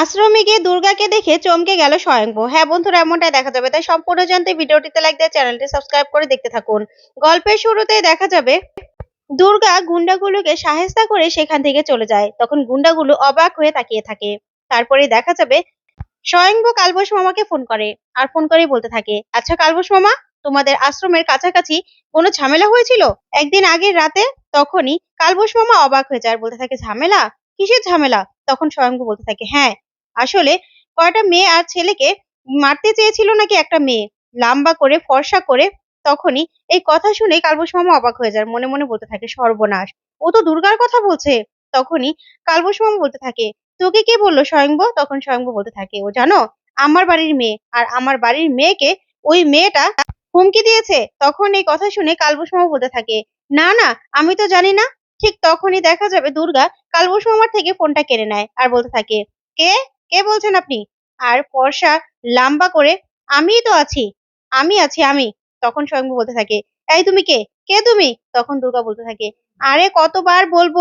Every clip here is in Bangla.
আশ্রমে গিয়ে দুর্গাকে দেখে চমকে গেল স্বয়ংভু। হ্যাঁ বন্ধুরা, এমনটাই দেখা যাবে। তাই সম্পূর্ণ জানতে ভিডিওটিতে লাইক দিয়ে চ্যানেলটি সাবস্ক্রাইব করে দেখতে থাকুন। গল্পের শুরুতে দেখা যাবে, দুর্গা গুন্ডাগুলোকে সাহেস্তা করে সেখান থেকে চলে যায়। তখন গুন্ডাগুলো অবাক হয়ে তাকিয়ে থাকে। তারপরে দেখা যাবে, স্বয়ংভু কালবোস মামাকে ফোন করে আর ফোন করেই বলতে থাকে আচ্ছা কালবোস মামা, তোমাদের আশ্রমের কাছাকাছি কোনো ঝামেলা হয়েছিল? একদিন আগের রাতে তখনই কালবোস মামা অবাক হয়ে যায় আর বলতে থাকে, ঝামেলা? কিসের ঝামেলা? তখন স্বয়ংভু বলতে থাকে হ্যাঁ আসলে কয়টা মেয়ে আর ছেলেকে মারতে চেয়েছিল নাকি একটা মেয়ে? লাম্বা করে, ফর্সা করে তখনই এই কথা শুনে কালবোস মামা অবাক হয়ে যায়। মনে মনে বলতে থাকে, সর্বনাশ। ও তো দুর্গার কথা বলছে। তখনই কালবোস মামা বলতে থাকে, তোকে কে বলল স্বয়ংভু তখন স্বয়ংভু বলতে থাকে, ও জানো, আমার বাড়ির মেয়ে। আর আমার বাড়ির মেয়েকে ওই মেয়েটা হুমকি দিয়েছে। তখন এই কথা শুনে কালবোস মামা বলতে থাকে, না না, আমি তো জানি না। ঠিক তখনই দেখা যাবে দুর্গা কালবোস থেকে ফোনটা কেড়ে নেয় আর বলতে থাকে, কে? কে বলছেন আপনি? আর ফর্সা লাম্বা করে, আমিই তো আছি, আমি আছি, আমি। তখন স্বয়ংভু বলতে থাকে, এই তুমি কে? কে তুমি? তখন দুর্গা বলতে থাকে, আরে কতবার বলব?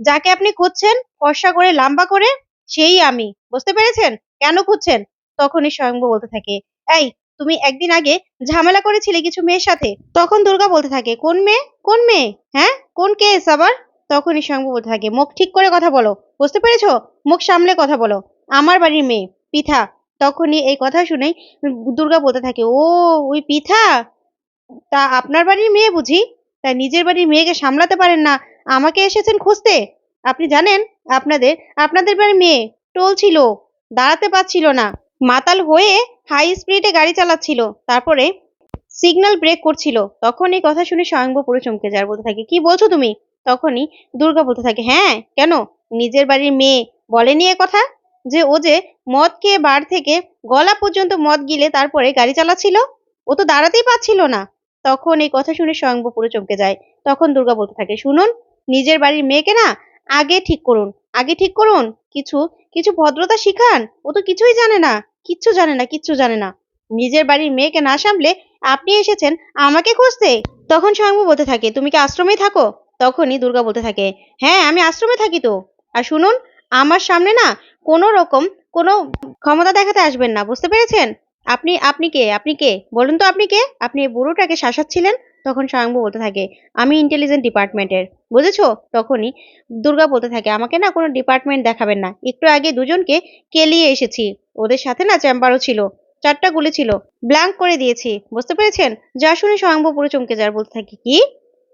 যাকে আপনি খুঁজছেন, ফর্সা করে, লাম্বা করে, সেই আমি। বুঝতে পেরেছেন? কেন খুঁজছেন? তখনই স্বয়ংভু বলতে থাকে, এই, তুমি একদিন আগে ঝামেলা করেছিলে কিছু মেয়ের সাথে। তখন দুর্গা বলতে থাকে, কোন মেয়ে? কোন মেয়ে? হ্যাঁ? কোন কেস আবার? তখনই স্বয়ংভু বলতে থাকে, মুখ ঠিক করে কথা বলো। বুঝতে পেরেছ? মুখ সামলে কথা বলো। আমার বাড়ির মেয়ে পিঠা তখনই এই কথা শুনেই দুর্গা বলতে থাকে, ও, ওই পিঠা তা আপনার বাড়ির মেয়ে বুঝি? তা নিজের বাড়ির মেয়েকে সামলাতে পারেন না। আমাকে এসেছেন খুঁজতে। আপনি জানেন, আপনাদের আপনাদের বাড়ির মেয়ে টোল ছিল, দাঁড়াতে পারছিল না। মাতাল হয়ে হাই স্পিডে গাড়ি চালাচ্ছিল, তারপরে সিগন্যাল ব্রেক করছিল। তখন এই কথা শুনে স্বয়ংভু পুরো চমকে যায়, বলতে থাকে, কি বলছো তুমি? তখনই দুর্গা বলতে থাকে হ্যাঁ কেন? নিজের বাড়ির মেয়ে বলেনি এ কথা? যে ও যে মদ খেয়ে বার থেকে গলা পর্যন্ত মদ গিলে তারপরে গাড়ি চালাচ্ছিল? ও তো দাঁড়াতেই পারছিল না। তখন এই কথা শুনে স্বয়ংভু পুরো চমকে যায়। তখন দুর্গা বলতে থাকে, শুনুন, নিজের বাড়ির মেয়েকে না আগে ঠিক করুন, আগে ঠিক করুন। কিছু কিছু ভদ্রতা শিখান। ও তো কিছুই জানে না, কিচ্ছু জানে না, কিচ্ছু জানে না। নিজের বাড়ির মেয়েকে না সামলে আপনি এসেছেন আমাকে খুঁজতে। তখন স্বয়ংভু বলতে থাকে, তুমি কি আশ্রমেই থাকো? তখনই দুর্গা বলতে থাকে হ্যাঁ আমি আশ্রমে থাকি তো। আর শুনুন আমার সামনে না কোনো রকম কোনো ক্ষমতা দেখাতে আসবেন না, বুঝতে পেরেছেন? আপনি আপনি কে? আপনি কে? বলুন তো আপনি কে? আপনি এই বুড়োটাকে শাসাচ্ছিলেন? তখন স্বয়ংভু বলতে থাকে, আমি ইন্টেলিজেন্ট ডিপার্টমেন্টের বুঝেছ? তখনই দুর্গা বলতে থাকে, আমাকে না কোনো ডিপার্টমেন্ট দেখাবেন না। একটু আগে দুজনকে কেলিয়ে এসেছি। ওদের সাথে না চেম্বারও ছিল, চারটা গুলি ছিল। ব্ল্যাঙ্ক করে দিয়েছি। বুঝতে পেরেছেন? যা শুনে স্বয়ংভু পুরো চমকে যার বলতে থাকে, কি?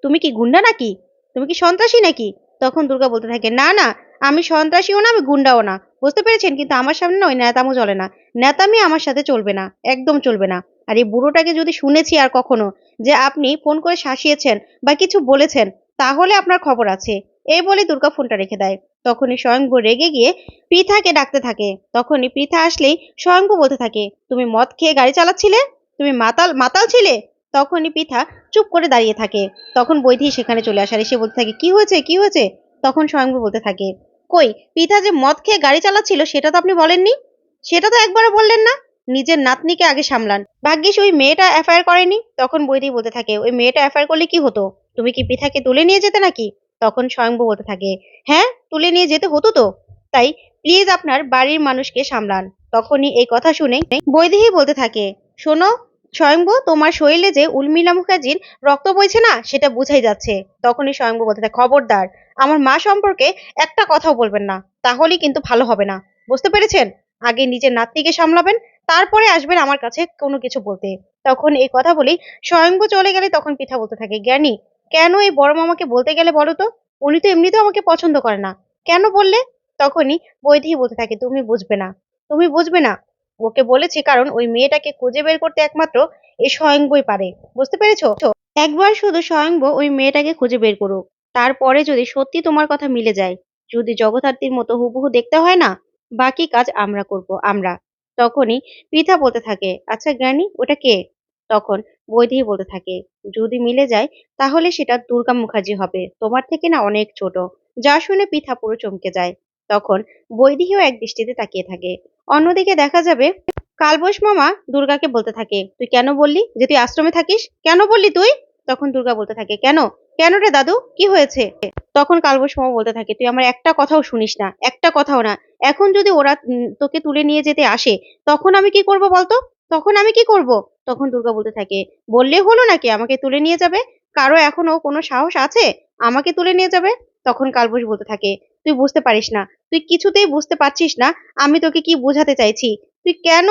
তুমি কি গুন্ডা নাকি? তুমি কি সন্ত্রাসী নাকি? তখন দুর্গা বলতে থাকে, না না, আমি সন্ত্রাসীও না, আমি গুন্ডাও না। বুঝতে পেরেছেন? কিন্তু আমার সামনে ওই নেতামো চলে না। নেতামি আমার সাথে চলবে না, একদম চলবে না। আর এই বুড়োটাকে যদি শুনেছি আর কখনো যে আপনি ফোন করে শাসিয়েছেন বা কিছু বলেছেন, তাহলে আপনার খবর আছে। এই বলে দুর্গা ফোনটা রেখে দেয়। তখনই স্বয়ংভু রেগে গিয়ে পৃথাকে ডাকতে থাকে। তখনই পৃথা আসলেই স্বয়ংভু বলতে থাকে, তুমি মদ খেয়ে গাড়ি চালাচ্ছিলে? তুমি মাতাল মাতাল ছিলে? তখনই পৃথা চুপ করে দাঁড়িয়ে থাকে। তখন বৈধি সেখানে চলে আসার এসে বলতে থাকে, কি হয়েছে? কি হয়েছে? তখন স্বয়ংভু বলতে থাকে, কই পৃথা যে মদ খেয়ে গাড়ি চালাচ্ছিল, সেটা তো আপনি বলেননি? সেটা তো একবারও বললেন না? নিজের নাতনিকে আগে সামলান। ভাগ্যিস ওই মেয়েটা এফআইআর করেনি। তখন বৈদি বলতে থাকে, ওই মেয়েটা এফআইআর করলে কি হতো? তুমি কি পৃথাকে তুলে নিয়ে যেতে নাকি? তখন স্বয়ংভু বলতে থাকে হ্যাঁ তুলে নিয়ে যেতে হতো তো। তাই প্লিজ আপনার বাড়ির মানুষকে সামলান। তখনই এই কথা শুনে বৈদেহী বলতে থাকে, শোনো স্বয়ংভু তোমার শরীরে যে উর্মিলা মুখার্জির রক্ত বইছে না, সেটা বুঝাই যাচ্ছে। তখনই স্বয়ংভু বলতে থাকে, খবরদার, আমার মা সম্পর্কে একটা কথাও বলবেন না, তাহলেই কিন্তু ভালো হবে না। বুঝতে পেরেছেন? আগে নিজের নাতনিকে সামলাবেন, তারপরে আসবেন আমার কাছে কোনো কিছু বলতে। তখন এই কথা বলি স্বয়ংভু চলে গেলে তখন পিঠা বলতে থাকে, জ্ঞানী, কেন এই বড় মামাকে বলতে গেলে বলো তো? উনি তো এমনিতেও আমাকে পছন্দ করে না। কেন বললে? তখনই বৈধি বলতে থাকে, তুমি বুঝবে না, তুমি বুঝবে না। ওকে বলেছি কারণ ওই মেয়েটাকে খুঁজে বের করতে একমাত্র এই স্বয়ংবই পারে। বুঝতে পেরেছ? একবার শুধু স্বয়ংভু ওই মেয়েটাকে খুঁজে বের করুক। তারপরে যদি সত্যি তোমার কথা মিলে যায়, যদি জগদ্ধাত্রীর মতো হুবহু দেখতে হয় না, বাকি কাজ আমরা করব, আমরা। তখনই পৃথা বলতে থাকে আচ্ছা জ্ঞানী, ওটা কে? তখন বৈদেহী বলতে থাকে, যদি মিলে যায়, তাহলে সেটা দুর্গা মুখার্জি হবে। তোমার থেকে না অনেক ছোট। যা শুনে পৃথা পুরো চমকে যায়। তখন বৈদেহীও এক দৃষ্টিতে তাকিয়ে থাকে। অন্যদিকে দেখা যাবে কালবোস মামা দুর্গাকে বলতে থাকে, তুই কেন বললি যে তুই আশ্রমে থাকিস? কেন বললি তুই? তখন দুর্গা বলতে থাকে, কেন? কেন রে দাদু? কি হয়েছে? তখন কালবশ মামা বলতে থাকে, তুই আমার একটা কথাও শুনিস না, একটা কথাও না। এখন যদি ওরা তোকে তুলে নিয়ে যেতে আসে, তখন আমি কি করব বলতো? তখন আমি কি করব? তখন দুর্গা বলতে থাকে, বললে হলো নাকি আমাকে তুলে নিয়ে যাবে? কারও এখনও কোনো সাহস আছে? আমাকে তুলে নিয়ে যাবে? তখন কালবশ বলতে থাকে, তুই বুঝতে পারিস না তুই কিছুতেই বুঝতে পারছিস না আমি তোকে কি বোঝাতে চাইছি। তুই কেন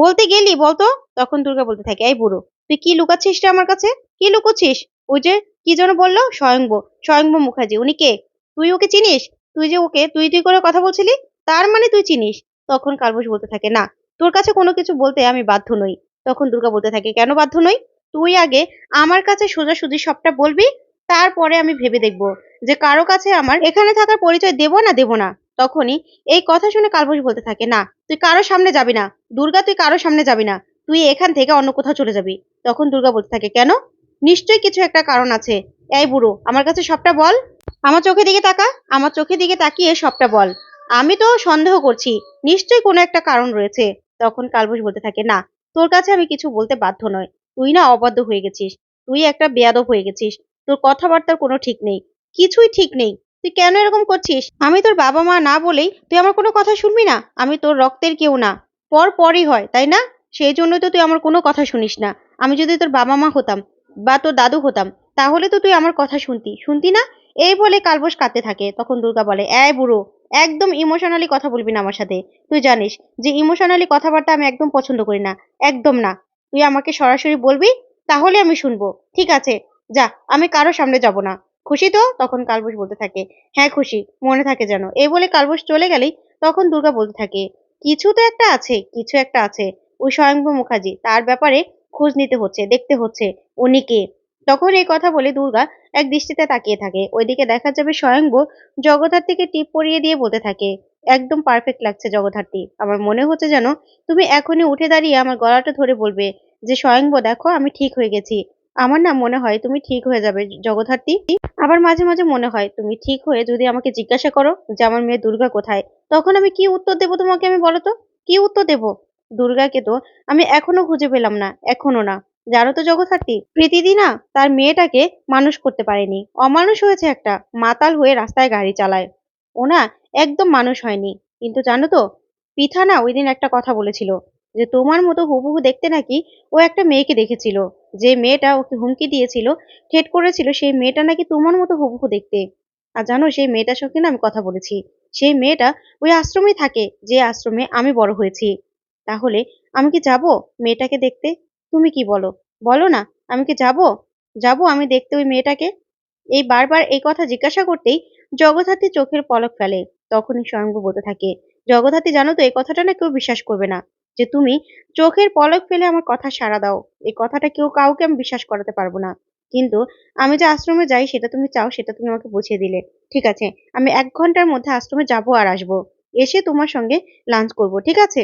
বলতে গেলি বলতো? তখন দুর্গা বলতে থাকে, এই বুড়ো, তুই কি লুকাচ্ছিস রে আমার কাছে? কি লুকোচ্ছিস? ওই যে কি যেন বলল? স্বয়ংব স্বয়ংব মুখার্জি। উনি কে? তুই ওকে চিনিস? তুই যে ওকে, তুই তুই করে কথা বলছিলি? তার মানে তুই চিনিস? তখন কালবশ বলতে থাকে, না, তোর কাছে কোনো কিছু বলতে আমি বাধ্য নই। তখন দুর্গা বলতে থাকে, কেন বাধ্য নই? তুই আগে আমার কাছে সোজাসুজি সবটা বলবি, তারপরে আমি ভেবে দেখব যে কারও কাছে আমার এখানে থাকার পরিচয় দেব না দেব না। তখনই এই কথা শুনে কালবশ বলতে থাকে, না, তুই কারও সামনে যাবি না। দুর্গা, তুই কারও সামনে যাবি না। তুই এখান থেকে অন্য কোথাও চলে যাবি। তখন দুর্গা বলতে থাকে, কেন? নিশ্চয়ই কিছু একটা কারণ আছে। এই বুড়ো, আমার কাছে সবটা বল। আমার চোখের দিকে তাকা, আমার চোখের দিকে তাকিয়ে সবটা বল। আমি তো সন্দেহ করছি, নিশ্চয়ই কোনো একটা কারণ রয়েছে। তখন কালবশ বলতে থাকে, না, তোর কাছে আমি কিছু বলতে বাধ্য নয় তুই না অবাধ্য হয়ে গেছিস। তুই একটা বেয়াদব হয়ে গেছিস। তোর কথাবার্তার কোনো ঠিক নেই। কিছুই ঠিক নেই। তুই কেন এরকম করছিস? আমি তোর বাবা মা না বলেই তুই আমার কোনো কথা শুনবি না। আমি তোর রক্তের কেউ না। পর পরই হয়, তাই না? সেই জন্যই তো তুই আমার কোনো কথা শুনিস না। আমি যদি তোর বাবা মা হতাম বা তোর দাদু হতাম, তাহলে তো তুই আমার কথা শুনতি। শুনতি না? এই বলে কালবশ কাঁদতে থাকে। তখন দুর্গা বলে, এই বুড়ো, একদম ইমোশনালি কথা বলবি না আমার সাথে। তুই জানিস যে ইমোশনালি কথাবার্তা আমি একদম পছন্দ করি না। একদম না। তুই আমাকে সরাসরি বলবি, তাহলে আমি শুনব। ঠিক আছে, যা, আমি কারও সামনে যাব না। খুশি তো? তখন কালবশ বলতে থাকে হ্যাঁ খুশি, মনে থাকে যেন। এই বলে কালবশ চলে গেলেই তখন দুর্গা বলতে থাকে, কিছু তো একটা আছে, কিছু একটা আছে, ওই স্বয়ংভূ মুখার্জি, তার ব্যাপারে খোঁজ নিতে হচ্ছে, দেখতে হচ্ছে, উনি কে? তখন এই কথা বলে দুর্গা এক দৃষ্টিতে তাকিয়ে থাকে, ওইদিকে দেখা যাবে স্বয়ংভূ জগদ্ধাত্রীকে টিপ পরিয়ে দিয়ে বলতে থাকে, একদম পারফেক্ট লাগছে জগদ্ধাত্রী আমার মনে হচ্ছে যেন তুমি এখনই উঠে দাঁড়িয়ে আমার গলাটা ধরে বলবে যে স্বয়ংভূ দেখো, আমি ঠিক হয়ে গেছি। আমার না মনে হয় তুমি ঠিক হয়ে যাবে জগদ্ধাত্রী। আবার মাঝে মাঝে মনে হয় তুমি ঠিক হয়ে যদি আমাকে জিজ্ঞাসা করো যে আমার মেয়ে দুর্গা কোথায়, তখন আমি কি উত্তর দেবো তোমাকে আমি বলো তো? কি উত্তর দেবো? দুর্গাকে তো আমি এখনও খুঁজে পেলাম না, এখনও না। জানো তো জগদ্ধাত্রী প্রীতিদি না তার মেয়েটাকে মানুষ করতে পারেনি। অমানুষ হয়েছে একটা, মাতাল হয়ে রাস্তায় গাড়ি চালায়। ও না একদম মানুষ হয়নি। কিন্তু জানো তো, পিথা না ওই দিন একটা কথা বলেছিল। যে তোমার মতো হুবহু দেখতে নাকি ও একটা মেয়েকে দেখেছিল। যে মেয়েটা ওকে হুমকি দিয়েছিল, ঠেট করেছিল, সেই মেয়েটা নাকি তোমার মতো হুবহু দেখতে। আর জানো, সেই মেয়েটার সঙ্গে না আমি কথা বলেছি। সেই মেয়েটা ওই আশ্রমে থাকে, যে আশ্রমে আমি বড় হয়েছি। তাহলে আমি কি যাব মেয়েটাকে দেখতে? তুমি কি বলো? বলো না, আমি কি যাব? যাব আমি দেখতে ওই মেয়েটাকে? এই বারবার এই কথা জিজ্ঞাসা করতেই জগদ্ধাত্রী চোখের পলক ফেলে। তখনই স্বয়ংভূ বলতে থাকে, জগদ্ধাত্রী জানো তো, এই কথাটা না কেউ বিশ্বাস করবে না। যে তুমি চোখের পলক ফেলে আমার কথা সাড়া দাও। এই কথাটা কেউ কাউকে আমি বিশ্বাস করাতে পারব না। কিন্তু আমি যে আশ্রমে যাই, সেটা তুমি চাও, সেটা তুমি আমাকে বুঝিয়ে দিলে। ঠিক আছে, আমি এক ঘণ্টার মধ্যে আশ্রমে যাব আর আসব। এসে তোমার সঙ্গে লাঞ্চ করব, ঠিক আছে?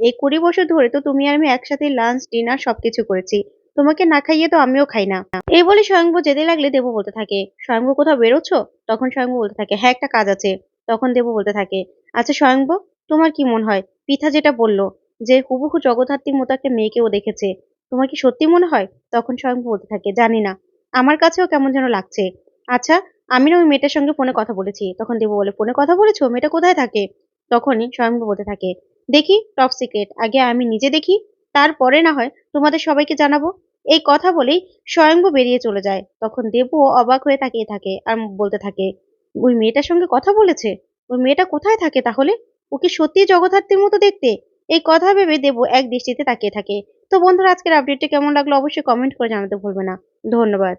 এই কুড়ি বছর ধরে তো তুমি আর আমি একসাথে লাঞ্চ ডিনার সবকিছু করেছি। তোমাকে না খাইয়ে তো আমিও খাই না। এই বলে স্বয়ংভূ যেতে লাগলে দেবু বলতে থাকে, স্বয়ংভূ, কোথাও বেরোচ্ছ? তখন স্বয়ংভূ বলতে থাকে হ্যাঁ একটা কাজ আছে। তখন দেবু বলতে থাকে আচ্ছা স্বয়ংভূ, তোমার কি মনে হয়? পিঠা যেটা বলল যে হুবহু জগদ্ধাত্রীর মতো একটা মেয়েকেও দেখেছে। তোমার কি সত্যি মনে হয়? তখন স্বয়ংভূ বলতে থাকে, জানি না। আমার কাছেও কেমন যেন লাগছে। আচ্ছা আমি না ওই মেয়েটার সঙ্গে ফোনে কথা বলেছি। তখন দেবু বলে, ফোনে কথা বলেছ? মেয়েটা কোথায় থাকে? তখনই স্বয়ংভূ বলতে থাকে, দেখি টপ সিক্রেট আগে আমি নিজে দেখি, তারপরে না হয় তোমাদের সবাইকে জানাব। এই কথা বলেই স্বয়ংভূ বেরিয়ে চলে যায়। তখন দেবুও অবাক হয়ে তাকিয়ে থাকে আর বলতে থাকে, ওই মেয়েটার সঙ্গে কথা বলেছে? ওই মেয়েটা কোথায় থাকে তাহলে? ওকে সত্যি জগদ্ধাত্রীর মতো দেখতে? এই কথা ভেবে দেবু এক দৃষ্টিতে তাকিয়ে থাকে। তো বন্ধুরা, আজকের আপডেটটি কেমন লাগল অবশ্যই কমেন্ট করে জানাতে ভুলবে না। ধন্যবাদ।